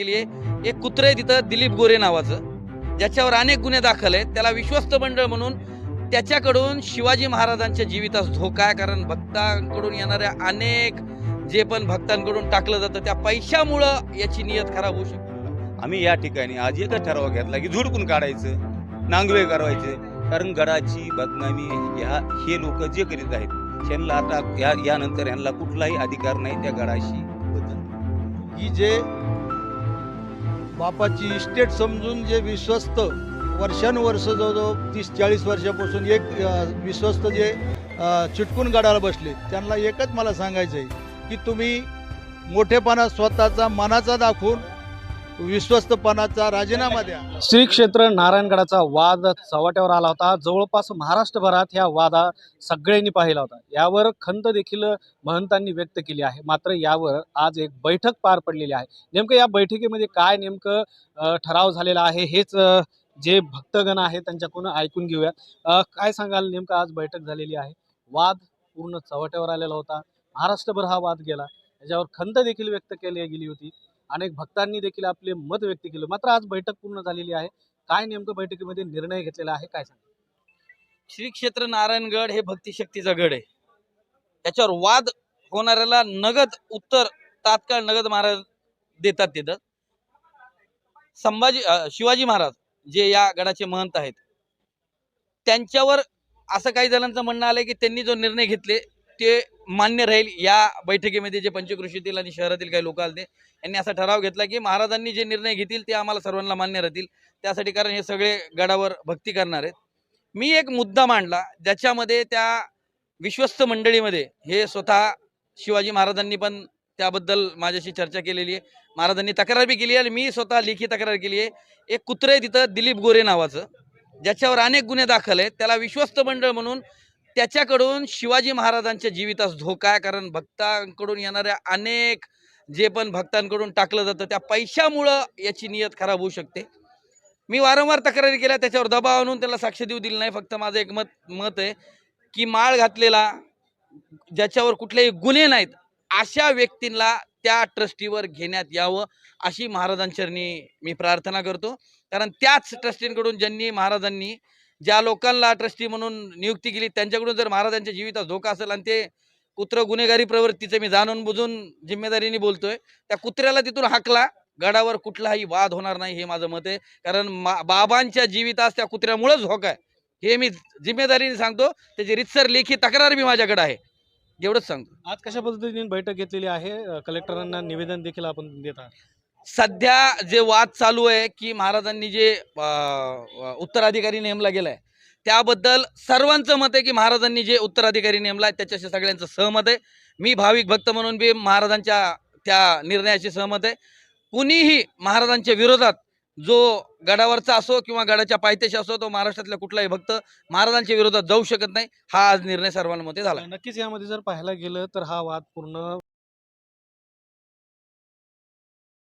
केली आहे एक कुत्रे आहे तिथं दिलीप गोरे नावाचं ज्याच्यावर अनेक गुन्हे दाखल आहेत. त्याला विश्वस्त मंडळ म्हणून त्याच्याकडून शिवाजी महाराजांच्या जीवितास धोका आहे. कारण भक्तांकडून येणाऱ्या अनेक जे पण भक्तांकडून टाकलं जातं त्या पैशामुळं याची नियत खराब होऊ शकते. आम्ही या ठिकाणी आज एकच ठराव घेतला की झुडकून काढायचं नांगवे करायचे कारण गडाची बदनामी ह्या हे लोक जे करीत आहेत त्यांना आता या यानंतर यांना कुठलाही अधिकार नाही त्या गडाशी. ही जे बापाची इस्टेट समजून जे विश्वस्त वर्षानुवर्ष जवळजवळ तीस चाळीस वर्षापासून एक विश्वस्त जे चिटकून गडाला बसले त्यांना एकच मला सांगायचं आहे की तुम्ही मोठेपणा स्वतःचा मनाचा दाखवून विश्वस्तपणाचा राजीनामा द्या. श्री क्षेत्र नारायणगडाचा वाद चव्हाट्यावर आला होता. जवळपास महाराष्ट्रभरात ह्या वादा सगळ्यांनी पाहिला होता. यावर खंत देखील महंतांनी व्यक्त केली आहे. मात्र यावर आज एक बैठक पार पडलेली आहे. नेमकं या बैठकीमध्ये काय नेमकं ठराव झालेला आहे हेच जे भक्तगण आहे त्यांच्याकडून ऐकून घेऊया. काय सांगाल? नेमकं आज बैठक झालेली आहे. वाद पूर्ण चव्हाट्यावर आलेला होता. महाराष्ट्रभर हा वाद गेला. याच्यावर खंत देखील व्यक्त केली गेली होती. अनेक भक्तांनी देखील आपले मत व्यक्त केलं. मात्र आज बैठक पूर्ण झालेली आहे. काय नेमकं बैठकीमध्ये निर्णय घेतलेला आहे? काय सांग श्री क्षेत्र नारायणगड हे भक्तिशक्तीचा गड आहे. त्याच्यावर वाद होणाऱ्याला नगद उत्तर तात्काळ नगद महाराज देतात तिथं. संभाजी शिवाजी महाराज जे या गडाचे महंत आहेत त्यांच्यावर असं काही जणांचं म्हणणं आलंय की त्यांनी जो निर्णय घेतले ते मान्य राहील. या बैठकीमध्ये जे पंचकृषीतील आणि शहरातील काही लोक आले यांनी असा ठराव घेतला की महाराजांनी जे निर्णय घेतील ते आम्हाला सर्वांना मान्य राहतील. त्यासाठी कारण हे सगळे गडावर भक्ती करणार आहेत. मी एक मुद्दा मांडला ज्याच्यामध्ये त्या विश्वस्त मंडळीमध्ये हे स्वतः शिवाजी महाराजांनी पण त्याबद्दल माझ्याशी चर्चा केलेली आहे. महाराजांनी तक्रार बी केली आहे आणि मी स्वतः लेखी तक्रार केली आहे. एक कुत्रे आहे तिथं दिलीप गोरे नावाचं ज्याच्यावर अनेक गुन्हे दाखल आहेत. त्याला विश्वस्त मंडळ म्हणून त्याच्याकडून शिवाजी महाराजांच्या जीवितास धोका आहे. कारण भक्तांकडून येणाऱ्या अनेक जे पण भक्तांकडून टाकलं जातं त्या पैशामुळं याची नियत खराब होऊ शकते. मी वारंवार तक्रारी केल्या त्याच्यावर दबाव आणून त्याला साक्ष देऊ दिली नाही. फक्त माझं एक मत मत आहे की माळ घातलेला ज्याच्यावर कुठलेही गुन्हे नाहीत अशा व्यक्तींना त्या ट्रस्टीवर घेण्यात यावं अशी महाराजांचरणी मी प्रार्थना करतो. कारण त्याच ट्रस्टींकडून ज्यांनी महाराजांनी ज्या लोकांना ट्रस्टी म्हणून नियुक्ती केली त्यांच्याकडून जर महाराजांच्या जीवितास धोका असेल आणि ते कुत्र गुन्हेगारी प्रवृत्तीचं मी जाणून बुजून जिम्मेदारीने बोलतोय त्या कुत्र्याला तिथून हाकला. गडावर कुठलाही वाद होणार नाही हे माझं मत आहे. कारण मा- बाबांच्या जीवितास त्या कुत्र्यामुळेच धोका आहे. हे मी जिम्मेदारीने सांगतो. त्याची रितसर लेखी तक्रार मी माझ्याकडे आहे. एवढंच सांगतो. आज कशा पद्धतीने बैठक घेतलेली आहे? कलेक्टरांना निवेदन देखील आपण देत आहात. सध्या जे वाद चालू आहे की महाराजांनी जे उत्तराधिकारी नेमला गेलाय त्याबद्दल सर्वांचं मत आहे की महाराजांनी जे उत्तराधिकारी आहे त्याच्याशी सगळ्यांचं सहमत आहे. मी भाविक भक्त म्हणून बी महाराजांच्या त्या निर्णयाशी सहमत आहे. कुणीही महाराजांच्या विरोधात जो गडावरचा असो किंवा गडाच्या पायथ्याशी असो तो महाराष्ट्रातला कुठलाही भक्त महाराजांच्या विरोधात जाऊ शकत नाही हा आज निर्णय सर्वांमध्ये झाला. नक्कीच यामध्ये जर पाहायला गेलं तर हा वाद पूर्ण